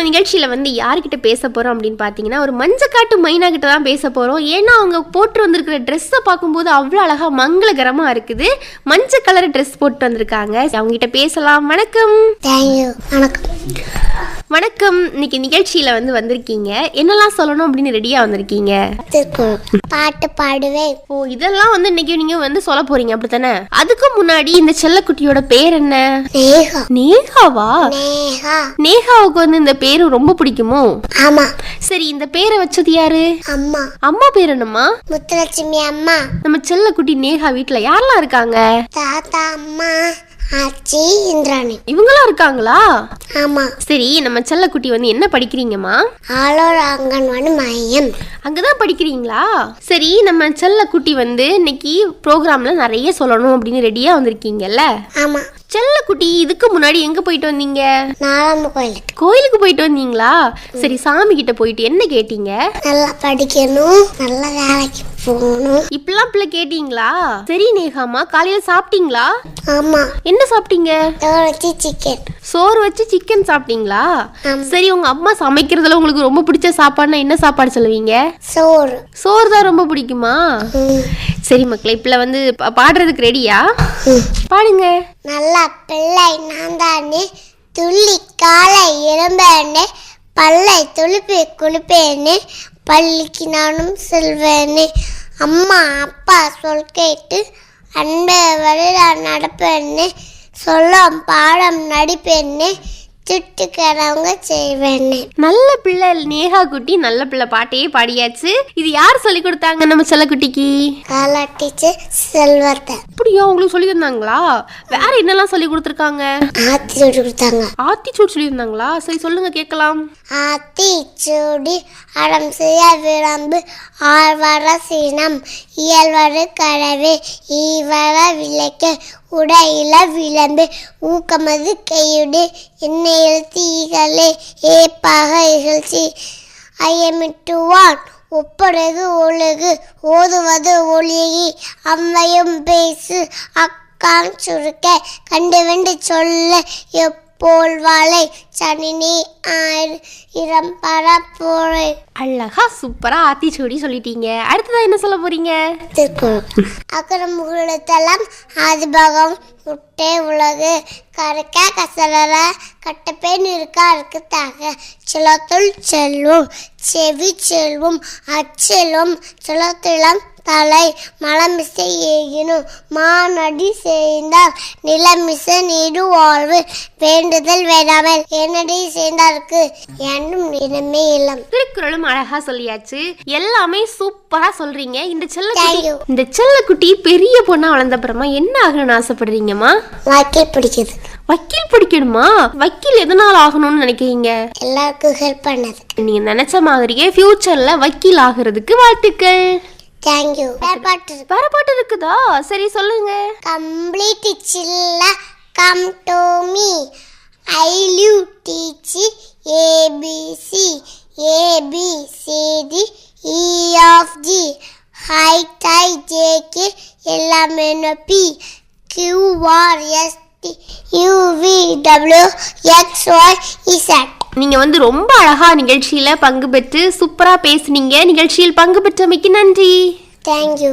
நம்ம வந்து யார்கிட்ட பேச போகிறோம் அப்படின்னு பார்த்தீங்கன்னா ஒரு மஞ்சக்காட்டு மைனா கிட்ட தான் பேச போகிறோம் ஏன்னா அவங்க போட்டு வந்திருக்கிற ட்ரெஸ்ஸை பார்க்கும்போது அவ்வளோ அழகாக மங்களகரமாக இருக்குது. மஞ்சள் கலர் ட்ரெஸ் போட்டு வந்திருக்காங்க. அவங்ககிட்ட பேசலாம். வணக்கம். தேங்க்யூ வணக்கம். வணக்கம். இன்னைக்கு நிகழ்ச்சியில வந்து வந்திருக்கீங்க. என்னெல்லாம் சொல்லணும் அப்படின்னு ரெடியா வந்திருக்கீங்க? பாட்டு பாடுவேன். ஓ இதெல்லாம் வந்து இன்னைக்கு நீங்க வந்து சொல்ல போறீங்க அப்படித்தானே? அதுக்கு முன்னாடி இந்த செல்லக்குட்டியோட பேர் என்ன? நேகா. நேகாவா? நேகா. நேகாவுக்கு வந்து இந்த பேரு ரொம்ப பிடிக்குமோ? ஆமா. சரி இந்த பேரை வச்சது யாரு? அம்மா. அம்மா பேர் என்னம்மா? முத்துலட்சுமி அம்மா. நம்ம செல்லக்குட்டி நேகா வீட்ல யாரெல்லாம் இருக்காங்க? தாத்தா அம்மா. ஆச்சி இந்திராணி. இவங்களாம் இருக்காங்களா? ஆமா. சரி நம்ம செல்லக்குட்டி வந்து என்ன படிக்கிறீங்கம்மா? ஆலோர் அங்கன்வாடி மையம். அங்கதான் படிக்கிறீங்களா? சரி நம்ம செல்லக்குட்டி வந்து இன்னைக்கு ப்ரோக்ராம்ல நிறைய சொல்லணும் அப்படின்னு ரெடியா வந்திருக்கீங்கல்ல? ஆமா. செல்லக்குட்டி இதுக்கு முன்னாடி எங்க போயிட்டு வந்தீங்க? நாலாம்பு கோயிலுக்கு. கோயிலுக்கு போயிட்டு வந்தீங்களா? சரி சாமி கிட்ட போயிட்டு என்ன கேட்டீங்க? நல்லா படிக்கணும் நல்ல வேலைக்கு போகணும். இப்பெல்லாம் பிள்ளை கேட்டீங்களா? சரி நேகாமா காலையில சாப்பிட்டீங்களா? ஆமா. என்ன சாப்பிட்டீங்க? வச்சு சிக்கன் சோறு வச்சு சிக்கன் சாப்பிட்டீங்களா. சரி உங்க அம்மா சமைக்கிறதுல உங்களுக்கு ரொம்ப பிடிச்ச சாப்பாடுனா என்ன சாப்பாடு சொல்லுவீங்க? சோறு. சோறு தான் ரொம்ப பிடிக்குமா. சரி மக்களே இப்பல வந்து பாடுறதுக்கு ரெடியா. பாடுங்க. நல்ல பிள்ளை நான் தானே துள்ளி காலை இளம்பேன்னு பல்லை துளுப்பி குளிப்பேன்னு பள்ளிக்கு நானும் செல்வேன்னு அம்மா அப்பா சொல் கேட்டு அன்பை வழியில் நடப்பேன்னு சொல்லம் பாடம் நடிப்பேன்னு திட்டுக்கிறவங்க செய்வேன்னு. நல்ல பிள்ளை நேஹா குட்டி நல்ல பிள்ளை பாட்டையே பாடியாச்சு. இது யார் சொல்லி கொடுத்தாங்க நம்ம செல்லக்குட்டிக்கு? காலா டீச்சர் செல்வத்தை. அப்படியா உங்களுக்கு சொல்லி தந்தாங்களா? வேற என்னெல்லாம் சொல்லி கொடுத்துருக்காங்க? ஆத்தி சுடி கொடுத்தாங்க. ஆத்திச்சூட் சொல்லி இருந்தாங்களா சரி சொல்லுங்க கேட்கலாம். ஆத்தி சூடி அடம் செய்ய விளம்பு ஆழ்வர சீனம் இயல்வர கழவே ஈவர விளக்கு உடையில விளம்பு. ஊக்கமது கையுடு. என்ன எழுத்து ஈகலே ஏப்பாக இகழ்ச்சி. ஐயமிட்டுவான். ஒப்படகு ஒழுகு. ஓதுவது ஒளியி. அம்மையும் பேசு. அக்கான் சுருக்க. கண்டு வெண்டு சொல்ல. எப் வாழை சனினி ஆயிரம் பரப்போரை அழகா சூப்பரா ஆத்திச்சூடி சொல்லிட்டீங்க. அடுத்ததா என்ன சொல்ல போறீங்க? அக்கறம் முகுளத்தெல்லாம் ஆதிபாகம் முட்டை உலகு கரைக்க கசலர கட்டப்பேன் இருக்கா இருக்குத்தாக சிலத்துள் செல்வம் செவி செல்வம் அச்செல்வம் சிலத்திளம் தலை மலமிசை ஏகினும் மானடி செய்தார் நிலமிசை நீடு வாழ்வு. வேண்டுதல் வேண்டாமல் என்னடி செய்தார்க்கு என்றும் இனமே இல்லம் திருக்குறளும் அழகா சொல்லியாச்சு. எல்லாமே சூப்பரா சொல்றீங்க. இந்த you. இந்த செல்லக்குட்டி பெரிய பொண்ணா வளர்ந்த அப்புறமா என்ன ஆகணும்னு ஆசைப்படுறீங்கம்மா? வாழ்க்கை பிடிக்குது. வக்கீல் படிக்கணுமா? வக்கீல் எதனால் ஆகணும்னு நினைக்கிறீங்க? எல்லாருக்கும் ஹெல்ப் பண்ணது. நீங்க நினைச்ச மாதிரியே ஃபியூச்சர்ல வக்கீல் ஆகிறதுக்கு வாழ்த்துக்கள். தேங்க்யூ பாட்டு வேற பாட்டு இருக்குதா சரி சொல்லுங்க complete chilla come to me i live teach abc abcd e of g height i jk எல்லாமே p q r s t u v w x y z நீங்க வந்து ரொம்ப அழகா நிகழ்ச்சியில பங்கு பெற்று சூப்பரா பேசுனீங்க. நிகழ்ச்சியில் பங்கு பெற்றமைக்கு நன்றி. தேங்க்யூ